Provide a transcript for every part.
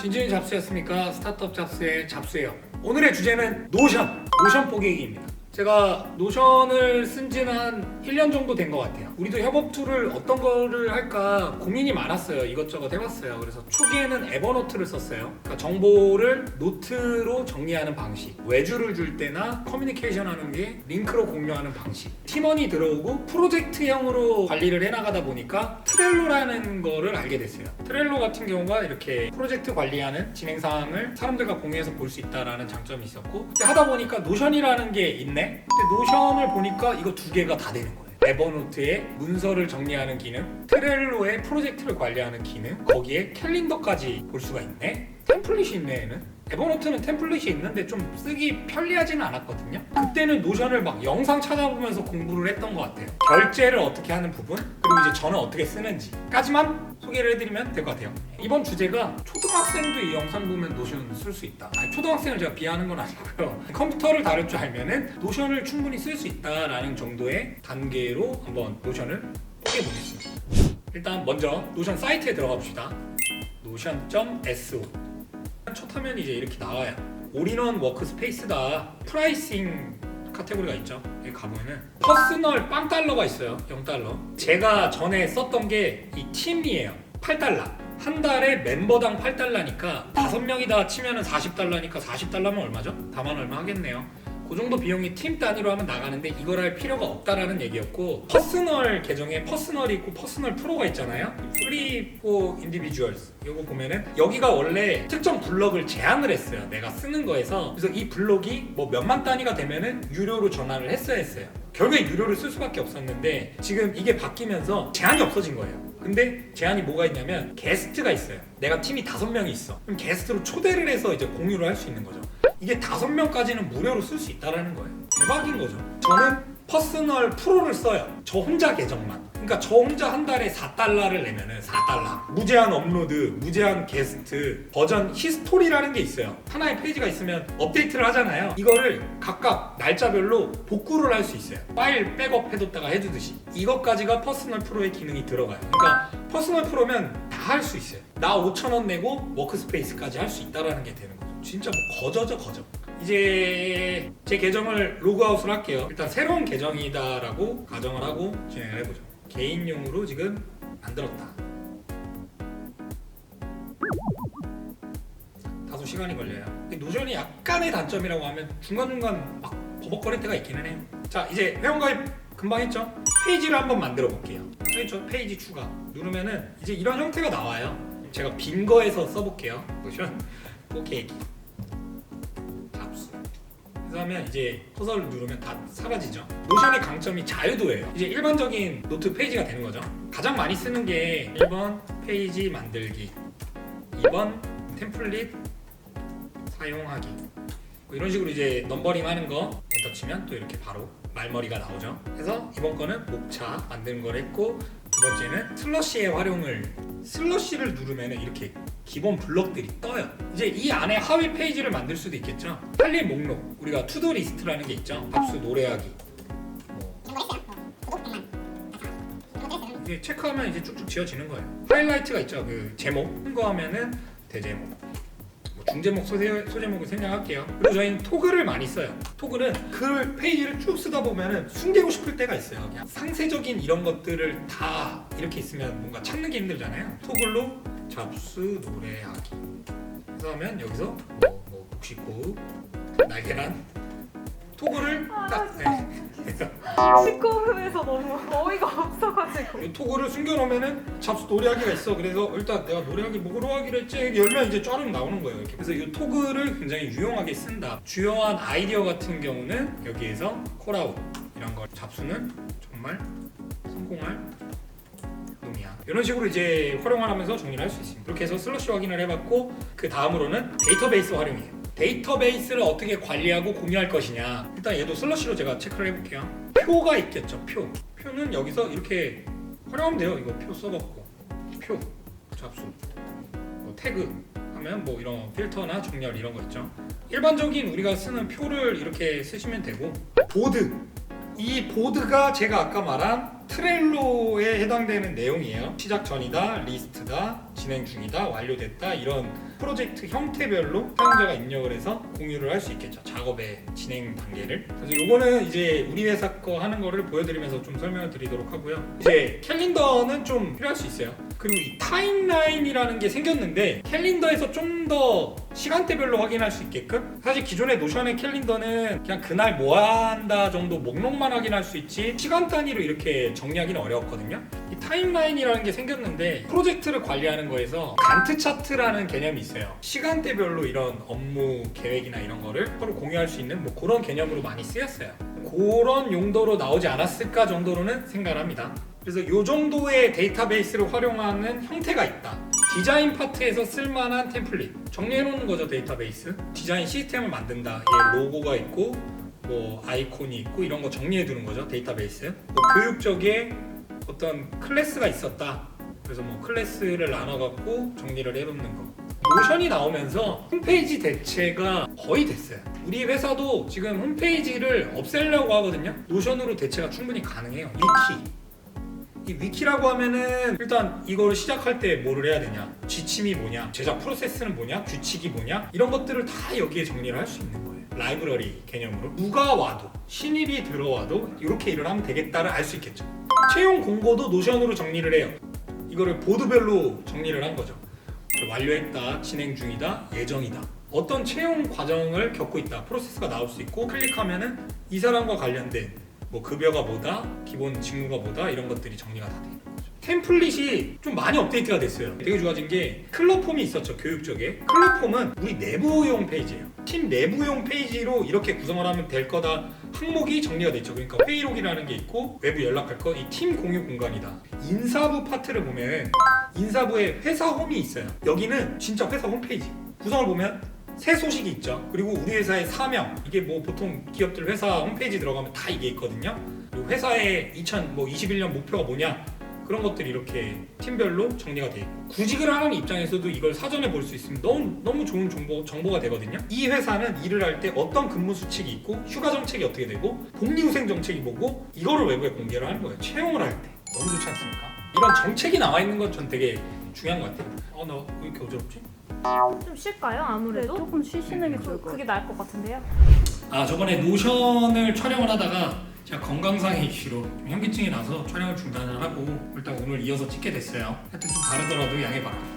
진진이 잡수였습니까? 스타트업 잡수의 잡수예요. 오늘의 주제는 노션, 노션 뽀개기입니다. 제가 노션을 쓴 지는 한 1년 정도 된 것 같아요. 우리도 협업 툴을 어떤 거를 할까 고민이 많았어요. 이것저것 해봤어요. 그래서 초기에는 에버노트를 썼어요. 그러니까 정보를 노트로 정리하는 방식. 외주를 줄 때나 커뮤니케이션 하는 게 링크로 공유하는 방식. 팀원이 들어오고 프로젝트형으로 관리를 해나가다 보니까 트렐로라는 거를 알게 됐어요. 트렐로 같은 경우가 이렇게 프로젝트 관리하는 진행 사항을 사람들과 공유해서 볼 수 있다라는 장점이 있었고 하다 보니까 노션이라는 게 있네. 근데 노션을 보니까 이거 두 개가 다 되는 거예요. 에버노트에 문서를 정리하는 기능, 트렐로에 프로젝트를 관리하는 기능, 거기에 캘린더까지 볼 수가 있네. 템플릿이 있네 얘는. 에버노트는 템플릿이 있는데 좀 쓰기 편리하지는 않았거든요. 그때는 노션을 막 영상 찾아보면서 공부를 했던 것 같아요. 결제를 어떻게 하는 부분, 그리고 이제 저는 어떻게 쓰는지까지만 소개를 해드리면 될 것 같아요. 이번 주제가 초등학생도 이 영상 보면 노션 쓸 수 있다. 아니, 초등학생을 제가 비하하는 건 아니고요. 컴퓨터를 다룰 줄 알면은 노션을 충분히 쓸 수 있다라는 정도의 단계로 한번 노션을 뽀개보겠습니다. 일단 먼저 노션 사이트에 들어가 봅시다. 노션.so 첫 화면이 이제 이렇게 나와요. 올인원 워크스페이스다. 프라이싱 카테고리가 있죠. 여기 가보면은 퍼스널 빵 달러가 있어요. 0달러. 제가 전에 썼던 게 이 팀이에요. 8달러. 한 달에 멤버당 8달러니까 다섯 명이 다 치면은 40달러니까 40달러면 얼마죠? 다만 얼마 하겠네요. 그 정도 비용이 팀 단위로 하면 나가는데 이걸 할 필요가 없다라는 얘기였고 퍼스널 계정에 퍼스널이 있고 퍼스널 프로가 있잖아요? 프리 포 인디비주얼스 이거 보면은 여기가 원래 특정 블럭을 제한을 했어요. 내가 쓰는 거에서. 그래서 이 블럭이 뭐 몇만 단위가 되면은 유료로 전환을 했어야 했어요. 결국에 유료를 쓸 수밖에 없었는데 지금 이게 바뀌면서 제한이 없어진 거예요 근데 제한이 뭐가 있냐면 게스트가 있어요 내가 팀이 다섯 명이 있어 그럼 게스트로 초대를 해서 이제 공유를 할 수 있는 거죠 이게 다섯 명까지는 무료로 쓸 수 있다라는 거예요. 대박인 거죠. 저는 퍼스널 프로를 써요. 저 혼자 계정만. 그러니까 저 혼자 한 달에 4달러를 내면은 4달러. 무제한 업로드, 무제한 게스트, 버전 히스토리라는 게 있어요. 하나의 페이지가 있으면 업데이트를 하잖아요. 이거를 각각 날짜별로 복구를 할 수 있어요. 파일 백업 해뒀다가 해두듯이. 이것까지가 퍼스널 프로의 기능이 들어가요. 그러니까 퍼스널 프로면 다 할 수 있어요. 나 5,000원 내고 워크스페이스까지 할 수 있다라는 게 되는 거죠. 진짜 뭐 거저죠 거저. 이제 제 계정을 로그아웃을 할게요. 일단 새로운 계정이다라고 가정을 하고 진행을 해보죠. 개인용으로 지금 만들었다. 다소 시간이 걸려요. 노션이 약간의 단점이라고 하면 중간중간 막 버벅거릴 때가 있기는 해요. 자 이제 회원가입 금방 했죠? 페이지를 한번 만들어 볼게요. 그렇죠? 페이지 추가 누르면은 이제 이런 형태가 나와요. 제가 빈 거에서 써볼게요. 노션 잡수. 하면 이제 커서를 누르면 다 사라지죠. 노션의 강점이 자유도예요. 이제 일반적인 노트 페이지가 되는 거죠. 가장 많이 쓰는 게 1번 페이지 만들기, 2번 템플릿 사용하기. 뭐 이런 식으로 이제 넘버링 하는 거 엔터 치면 또 이렇게 바로 말머리가 나오죠. 그래서 이번 거는 목차 만드는 걸 했고 두 번째는 슬러시의 활용을 슬러시를 누르면 이렇게 기본 블럭들이 떠요. 이제 이 안에 하위 페이지를 만들 수도 있겠죠. 할 일 목록 우리가 투두 리스트라는 게 있죠. 합수 노래하기. 뭐 이게 체크하면 이제 쭉쭉 지어지는 거예요. 하이라이트가 있죠. 그 제목 거 하면은 대제목. 뭐 중제목 소제, 소제목을 생략할게요. 그리고 저희는 토글을 많이 써요. 토글은 글 페이지를 쭉 쓰다 보면은 숨기고 싶을 때가 있어요. 그냥 상세적인 이런 것들을 다 이렇게 있으면 뭔가 찾는 게 힘들잖아요. 토글로 잡수 노래하기. 그래서 하면 여기서 뭐, 뭐 묵시고 날계란 토글을 딱 네. 시꺼먼해서 너무 어이가 없어가지고 이 토글을 숨겨놓으면은 잡수 노래하기가 있어. 그래서 일단 내가 노래하기 뭐로 하기로 했지 열면 이제 쫙 나오는 거예요. 이렇게. 그래서 이 토글을 굉장히 유용하게 쓴다. 주요한 아이디어 같은 경우는 여기에서 콜아웃 이런 걸 잡수는 정말 성공할 놈 이런 식으로 이제 활용을 하면서 정리를 할 수 있습니다. 이렇게 해서 슬러시 확인을 해봤고 그 다음으로는 데이터베이스 활용이에요. 데이터베이스를 어떻게 관리하고 공유할 것이냐. 일단 얘도 슬러시로 제가 체크를 해볼게요. 표가 있겠죠. 표. 표는 여기서 이렇게 활용하면 돼요. 이거 표 써봤고 표 잡수 뭐 태그 하면 뭐 이런 필터나 정렬 이런 거 있죠. 일반적인 우리가 쓰는 표를 이렇게 쓰시면 되고 보드 이 보드가 제가 아까 말한 트렐로에 해당되는 내용이에요. 시작 전이다, 리스트다, 진행 중이다, 완료됐다 이런 프로젝트 형태별로 사용자가 입력을 해서 공유를 할 수 있겠죠. 작업의 진행 단계를. 그래서 요거는 이제 우리 회사 거 하는 거를 보여드리면서 좀 설명을 드리도록 하고요. 이제 캘린더는 좀 필요할 수 있어요. 그리고 이 타임라인이라는 게 생겼는데 캘린더에서 좀 더 시간대별로 확인할 수 있게끔 사실 기존의 노션의 캘린더는 그냥 그날 뭐 한다 정도 목록만 확인할 수 있지 시간 단위로 이렇게 정리하기는 어려웠거든요. 이 타임라인이라는 게 생겼는데 프로젝트를 관리하는 거에서 간트 차트라는 개념이 있어요. 시간대별로 이런 업무 계획이나 이런 거를 서로 공유할 수 있는 뭐 그런 개념으로 많이 쓰였어요. 그런 용도로 나오지 않았을까 정도로는 생각을 합니다. 그래서 이 정도의 데이터베이스를 활용하는 형태가 있다. 디자인 파트에서 쓸만한 템플릿 정리해 놓는 거죠 데이터베이스. 디자인 시스템을 만든다. 얘 로고가 있고 뭐 아이콘이 있고 이런 거 정리해 두는 거죠 데이터베이스. 뭐 교육적에 어떤 클래스가 있었다. 그래서 뭐 클래스를 나눠갖고 정리를 해놓는 거. 노션이 나오면서 홈페이지 대체가 거의 됐어요. 우리 회사도 지금 홈페이지를 없애려고 하거든요. 노션으로 대체가 충분히 가능해요. 위키. 이 위키라고 하면은 일단 이걸 시작할 때 뭐를 해야 되냐? 지침이 뭐냐? 제작 프로세스는 뭐냐? 규칙이 뭐냐? 이런 것들을 다 여기에 정리를 할 수 있는 거예요. 라이브러리 개념으로. 누가 와도 신입이 들어와도 이렇게 일을 하면 되겠다를 알 수 있겠죠. 채용 공고도 노션으로 정리를 해요. 이거를 보드별로 정리를 한 거죠. 완료했다 진행 중이다 예정이다. 어떤 채용 과정을 겪고 있다 프로세스가 나올 수 있고 클릭하면은 이 사람과 관련된 뭐 급여가 뭐다 기본 직무가 뭐다 이런 것들이 정리가 다 돼 있는 거죠. 템플릿이 좀 많이 업데이트가 됐어요. 되게 좋아진 게 클럽폼이 있었죠 교육 쪽에. 클럽폼은 우리 내부용 페이지예요. 팀 내부용 페이지로 이렇게 구성을 하면 될 거다 항목이 정리가 돼 있죠. 그러니까 회의록이라는 게 있고 외부 연락할 거 이 팀 공유 공간이다. 인사부 파트를 보면 인사부에 회사 홈이 있어요. 여기는 진짜 회사 홈페이지. 구성을 보면 새 소식이 있죠. 그리고 우리 회사의 사명 이게 뭐 보통 기업들 회사 홈페이지 들어가면 다 이게 있거든요. 그리고 회사의 2021년 목표가 뭐냐 그런 것들이 이렇게 팀별로 정리가 돼 있고 구직을 하는 입장에서도 이걸 사전에 볼 수 있으면 너무 너무 좋은 정보 정보가 되거든요. 이 회사는 일을 할 때 어떤 근무 수칙이 있고 휴가 정책이 어떻게 되고 복리후생 정책이 뭐고 이거를 외부에 공개를 하는 거예요. 채용을 할 때 너무 좋지 않습니까? 이런 정책이 나와 있는 건 전 되게 중요한 것 같아요. 어 나 왜 이렇게 어지럽지? 좀 쉴까요? 아무래도? 조금 쉬시는 게 좋을 그, 것 그게 나을 것 같은데요? 아 저번에 노션을 촬영을 하다가 제가 건강상의 이슈로 좀 현기증이 나서 촬영을 중단을 하고 일단 오늘 이어서 찍게 됐어요. 하여튼 좀 다르더라도 양해 바랍니다.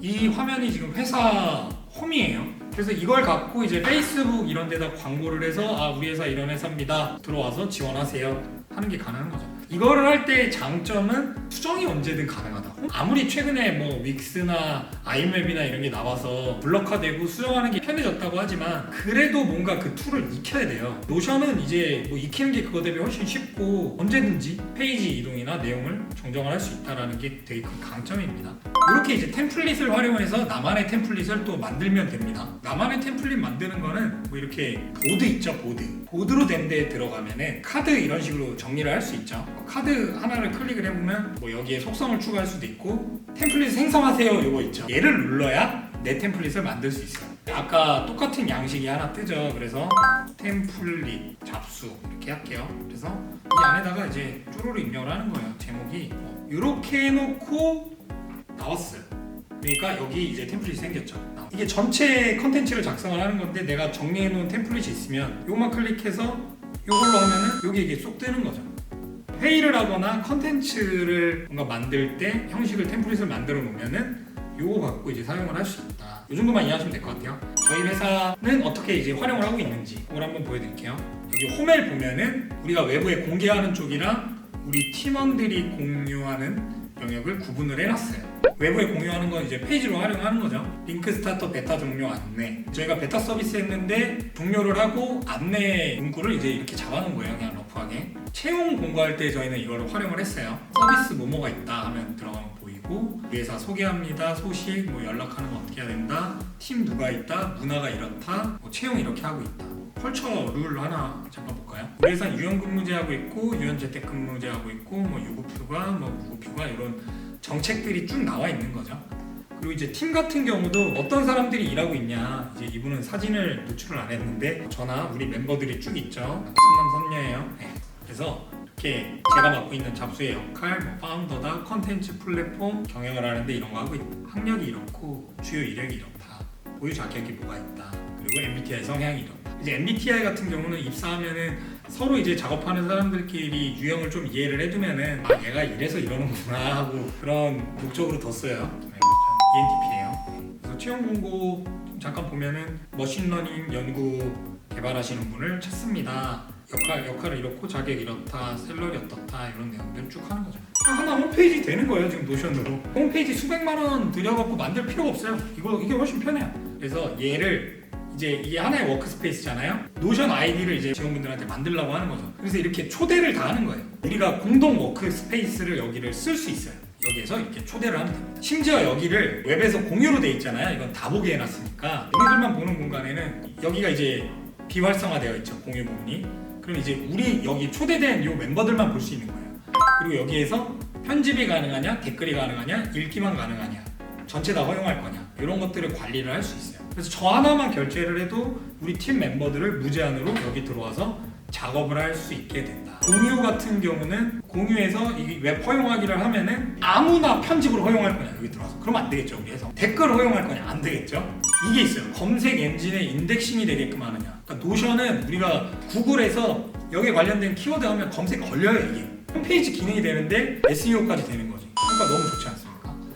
이 화면이 지금 회사 홈이에요. 그래서 이걸 갖고 이제 페이스북 이런 데다 광고를 해서 아 우리 회사 이런 회사입니다. 들어와서 지원하세요. 하는 게 가능한 거죠. 이거를 할 때의 장점은 수정이 언제든 가능하다. 아무리 최근에 뭐 윅스나 아이맵이나 이런 게 나와서 블럭화되고 수정하는 게 편해졌다고 하지만 그래도 뭔가 그 툴을 익혀야 돼요. 노션은 이제 뭐 익히는 게 그거 대비 훨씬 쉽고 언제든지 페이지 이동이나 내용을 정정을 할 수 있다는 게 되게 큰 강점입니다. 이렇게 이제 템플릿을 활용해서 나만의 템플릿을 또 만들면 됩니다. 나만의 템플릿 만드는 거는 뭐 이렇게 보드 있죠, 보드. 보드로 된 데에 들어가면은 카드 이런 식으로 정리를 할 수 있죠. 카드 하나를 클릭을 해보면 뭐 여기에 속성을 추가할 수도 있고 템플릿 생성하세요 이거 있죠. 얘를 눌러야 내 템플릿을 만들 수 있어요. 아까 똑같은 양식이 하나 뜨죠. 그래서 템플릿 잡수 이렇게 할게요. 그래서 이 안에다가 이제 쪼로로 입력을 하는 거예요. 제목이 이렇게 해놓고 나왔어요. 그러니까 여기 이제 템플릿이 생겼죠. 이게 전체 컨텐츠를 작성을 하는 건데 내가 정리해 놓은 템플릿이 있으면 요만 클릭해서 요걸로 하면은 여기 이게 쏙 뜨는 거죠. 회의를 하거나 컨텐츠를 뭔가 만들 때 형식을 템플릿을 만들어 놓으면은 요거 갖고 이제 사용을 할 수 있다. 이 정도만 이해하시면 될 것 같아요. 저희 회사는 어떻게 이제 활용을 하고 있는지 그걸 한번 보여드릴게요. 여기 홈을 보면은 우리가 외부에 공개하는 쪽이랑 우리 팀원들이 공유하는 영역을 구분을 해놨어요. 외부에 공유하는 건 이제 페이지로 활용하는 거죠. 링크 스타터 베타 종료 안내. 저희가 베타 서비스 했는데 종료를 하고 안내 문구를 이제 이렇게 잡아놓은 거예요. 그냥 러프하게. 채용 공고할 때 저희는 이걸 활용을 했어요. 서비스 뭐뭐가 있다 하면 들어가면 보이고 회사 소개합니다. 소식, 뭐 연락하는 거 어떻게 해야 된다. 팀 누가 있다. 문화가 이렇다. 뭐 채용 이렇게 하고 있다. 컬처 룰 하나 잡아볼까요? 우리 회사 유연 근무제하고 있고 유연 재택 근무제하고 있고 뭐 유급휴가, 뭐 무급휴가 이런 정책들이 쭉 나와 있는 거죠. 그리고 이제 팀 같은 경우도 어떤 사람들이 일하고 있냐 이제 이분은 사진을 노출을 안 했는데 저나 우리 멤버들이 쭉 있죠. 선남 선녀예요. 네. 그래서 이렇게 제가 맡고 있는 잡수의 역할, 뭐 파운더다, 컨텐츠 플랫폼 경영을 하는데 이런 거 하고 있다. 학력이 이렇고 주요 이력이 이렇다. 보유 자격이 뭐가 있다. 그리고 MBTI 성향이 이렇다. 이제 MBTI 같은 경우는 입사하면은 서로 이제 작업하는 사람들끼리 유형을 좀 이해를 해두면은 아 얘가 이래서 이러는구나 하고 그런 목적으로 뒀어요. ENTP예요. 그래서 채용 공고 좀 잠깐 보면은 머신러닝 연구 개발하시는 분을 찾습니다. 역할 역할을 이렇고 자격 이렇다, 셀러리 어떻다 이런 내용들을 쭉 하는 거죠. 하나 홈페이지 되는 거예요 지금 노션으로. 홈페이지 수백만 원 들여갖고 만들 필요가 없어요. 이거 이게 훨씬 편해요. 그래서 얘를 이제 이게 하나의 워크스페이스잖아요. 노션 아이디를 이제 직원분들한테 만들려고 하는 거죠. 그래서 이렇게 초대를 다 하는 거예요. 우리가 공동 워크스페이스를 여기를 쓸 수 있어요. 여기에서 이렇게 초대를 하면 됩니다. 심지어 여기를 웹에서 공유로 돼 있잖아요. 이건 다 보게 해놨으니까 우리들만 보는 공간에는 여기가 이제 비활성화되어 있죠. 공유 부분이. 그럼 이제 우리 여기 초대된 이 멤버들만 볼 수 있는 거예요. 그리고 여기에서 편집이 가능하냐, 댓글이 가능하냐, 읽기만 가능하냐, 전체 다 허용할 거냐 이런 것들을 관리를 할 수 있어요. 그래서 저 하나만 결제를 해도 우리 팀 멤버들을 무제한으로 여기 들어와서 작업을 할 수 있게 된다. 공유 같은 경우는 공유해서 이 웹 허용하기를 하면은 아무나 편집을 허용할 거냐 여기 들어와서. 그러면 안 되겠죠 해서. 댓글 허용할 거냐 안 되겠죠? 이게 있어요. 검색 엔진의 인덱싱이 되게끔 하느냐. 그러니까 노션은 우리가 구글에서 여기에 관련된 키워드 하면 검색 걸려요 이게. 홈페이지 기능이 되는데 SEO까지 되는 거지. 그러니까 너무 좋지 않습니까?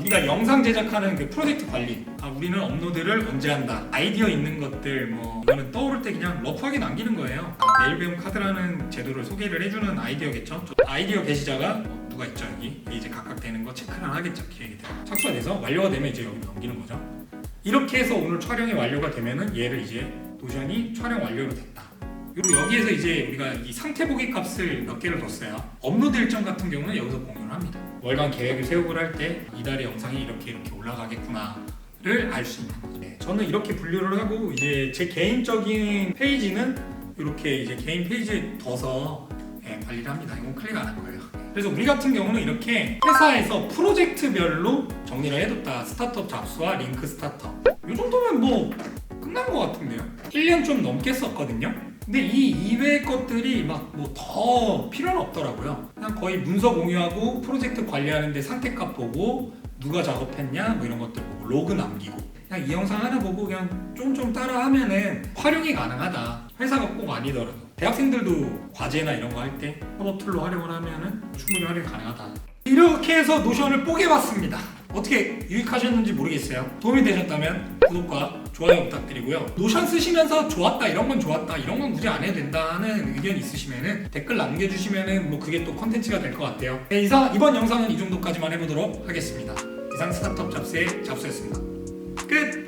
우리가 영상 제작하는 그 프로젝트 관리. 아, 우리는 업로드를 언제 한다. 아이디어 있는 것들 뭐 이거는 떠오를 때 그냥 러프하게 남기는 거예요. 아, 내일 배움 카드라는 제도를 소개를 해주는 아이디어겠죠? 저 아이디어 게시자가 뭐 누가 있죠 여기? 이제 각각 되는 거 체크를 하겠죠 기획이 되고 착수가 돼서 완료가 되면 이제 여기 넘기는 거죠. 이렇게 해서 오늘 촬영이 완료가 되면은 얘를 이제 노션이 촬영 완료로 됐다 그리고 여기에서 이제 우리가 이 상태 보기 값을 몇 개를 뒀어요. 업로드 일정 같은 경우는 여기서 공유를 합니다. 월간 계획을 세우고 할때 이달의 영상이 이렇게 이렇게 올라가겠구나를 알 수 있는. 네, 저는 이렇게 분류를 하고 이제 제 개인적인 페이지는 이렇게 이제 개인 페이지에 둬서 예, 관리를 합니다. 이건 클릭 안 할 거예요. 그래서 우리 같은 경우는 이렇게 회사에서 프로젝트별로 정리를 해뒀다. 스타트업 잡수와 링크 스타트업. 이 정도면 뭐 끝난 것 같은데요. 1년 좀 넘게 썼거든요. 근데 이 이외의 것들이 막 뭐 더 필요는 없더라고요. 그냥 거의 문서 공유하고 프로젝트 관리하는데 상태값 보고 누가 작업했냐 뭐 이런 것들 보고 로그 남기고 그냥 이 영상 하나 보고 그냥 좀좀 따라 하면은 활용이 가능하다. 회사가 꼭 아니더라도 대학생들도 과제나 이런 거 할 때 협업 툴로 활용을 하면은 충분히 활용이 가능하다. 이렇게 해서 노션을 뽀개봤습니다. 어떻게 유익하셨는지 모르겠어요. 도움이 되셨다면 구독과 좋아요 부탁드리고요. 노션 쓰시면서 좋았다 이런 건 좋았다 이런 건 굳이 안 해도 된다는 의견 있으시면은 댓글 남겨주시면은 뭐 그게 또 컨텐츠가 될 것 같아요. 네, 이상 이번 영상은 이 정도까지만 해보도록 하겠습니다. 이상 스타트업 잡스의 잡스였습니다. 끝.